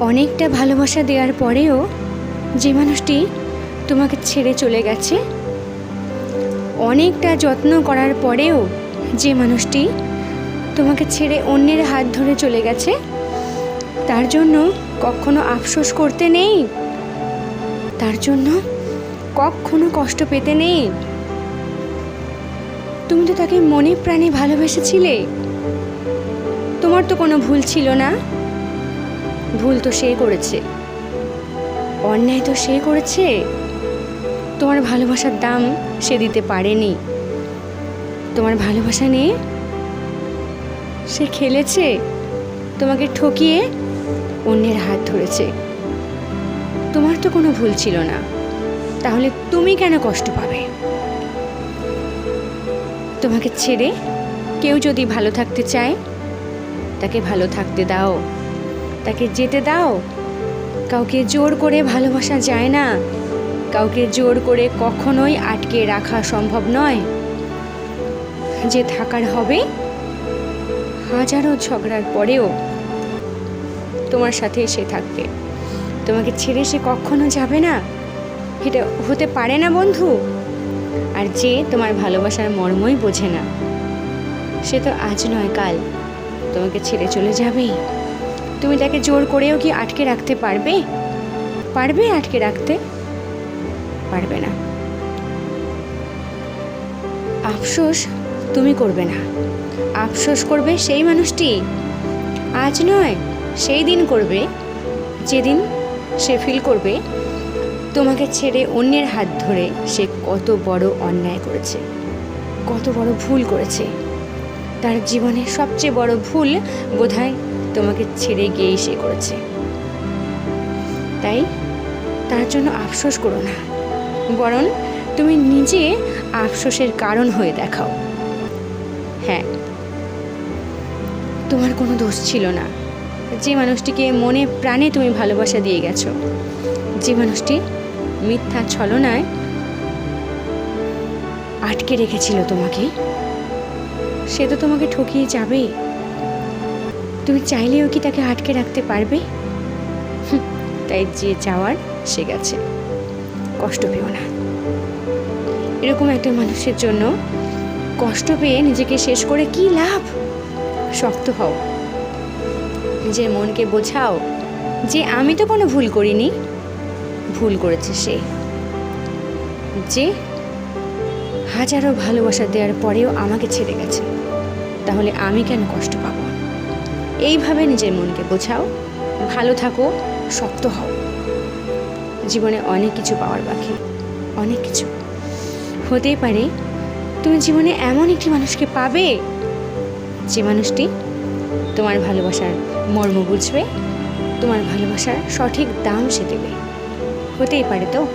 অনেকটা ভালোবাসা দেওয়ার পরেও যে মানুষটি তোমাকে ছেড়ে চলে গেছে, অনেকটা যত্ন করার পরেও যে মানুষটি তোমাকে ছেড়ে অন্যের হাত ধরে চলে গেছে, তার জন্য কখনো আফসোস করতে নেই, তার জন্য কখনো কষ্ট পেতে নেই। তুমি তো তাকে মনে প্রাণে ভালোবেসেছিলে। তোমার তো কোনো ভুল ছিল না। ভুল তো সে করেছে। অন্যায় তো সে করেছে। তোমার ভালোবাসার দাম সে দিতে পারেনি। তোমার ভালোবাসা নিয়ে সে খেলেছে। তোমাকে ঠকিয়ে অন্যের হাত ধরেছে। তোমার তো কোনো ভুল ছিল না। তাহলে তুমি কেন কষ্ট পাবে? তোমাকে ছেড়ে কেউ যদি ভালো থাকতে চায়, তাকে ভালো থাকতে দাও। তাকে যেতে দাও। কাউকে জোর করে ভালোবাসা যায় না। কাউকে জোর করে কখনোই আটকে রাখা সম্ভব নয়। যে থাকার হবে, হাজারো ঝগড়ার পরেও তোমার সাথে সে থাকবে। তোমাকে ছেড়ে সে কখনো যাবে না। এটা হতে পারে না, বন্ধু। আর যে তোমার ভালোবাসার মর্মই বোঝে না। সে তো আজ নয়, কাল। তোমাকে ছেড়ে চলে যাবেই। তুমি তাকে জোর করেও কি আটকে রাখতে পারবে? পারবে আটকে রাখতে? পারবে না। আফসোস তুমি করবে না। আফসোস করবে সেই মানুষটি। আজ নয়, সেই দিন করবে। যেদিন সে ফিল করবে, তোমাকে ছেড়ে অন্যের হাত ধরে সে কত বড় অন্যায় করেছে। কত বড় ভুল করেছে। তার জীবনে সবচেয়ে বড় ভুল বোধহয় তোমাকে ছেড়ে গিয়েই সে করেছে। তাই তার জন্য আফসোস করো না। বরং তুমি নিজে আফসোসের কারণ হয়ে দেখাও। হ্যাঁ তোমার কোনো দোষ ছিল না। যে মানুষটিকে মনে প্রাণে তুমি ভালোবাসা দিয়ে গেছো, যে মানুষটি মিথ্যা ছলনায় আটকে রেখেছিল তোমাকে, সে তো তোমাকে ঠকিয়ে যাবেই। তুমি চাইলেও কি তাকে আটকে রাখতে পারবে? তাই যে যাওয়ার সে গেছে। কষ্ট পেও না। এরকম একটা মানুষের জন্য কষ্ট পেয়ে নিজেকে শেষ করে কি লাভ? শক্ত হও। নিজের মনকে বোঝাও যে আমি তো কোনো ভুল করিনি। ভুল করেছে সে। যে হাজারো ভালোবাসা দেওয়ার পরেও আমাকে ছেড়ে গেছে। তাহলে আমি কেন কষ্ট পাবো? এইভাবে নিজের মনকে বোঝাও, ভালো থাকো, শক্ত হও। জীবনে অনেক কিছু পাওয়ার বাকি, অনেক কিছু। হতেই পারে তুমি জীবনে এমন একটি মানুষকে পাবে, যে মানুষটি তোমার ভালোবাসার মর্ম বুঝবে, তোমার ভালোবাসার সঠিক দাম সে দেবে। হতেই পারে তো?